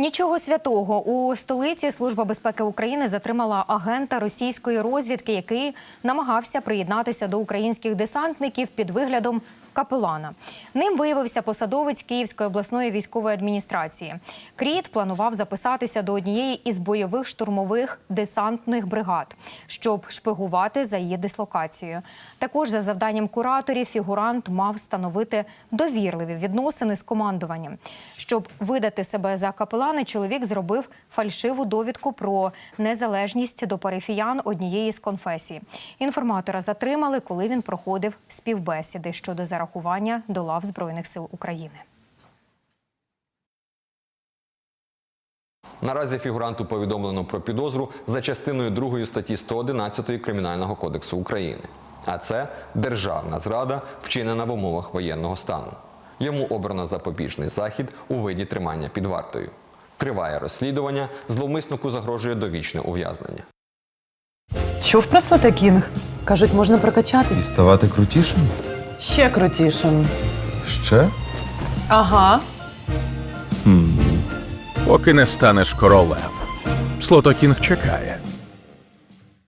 Нічого святого. У столиці Служба безпеки України затримала агента російської розвідки, який намагався приєднатися до українських десантників під виглядом капелана. Ним виявився посадовець Київської обласної військової адміністрації. Кріт планував записатися до однієї із бойових штурмових десантних бригад, щоб шпигувати за її дислокацією. Також за завданням кураторів фігурант мав встановити довірливі відносини з командуванням. Щоб видати себе за капелана, чоловік зробив фальшиву довідку про незалежність до парафіян однієї з конфесій. Інформатора затримали, коли він проходив співбесіди щодо зарахування до лав Збройних сил України. Наразі фігуранту повідомлено про підозру за частиною 2 статті 111 Кримінального кодексу України. А це державна зрада, вчинена в умовах воєнного стану. Йому обрано запобіжний захід у виді тримання під вартою. Триває розслідування, зловмиснику загрожує довічне ув'язнення. Чув про Свете Кажуть, можна прокачатись. Ставати крутішим? Ще крутішим. Ще? Ага. Поки не станеш королем. Слотокінг чекає.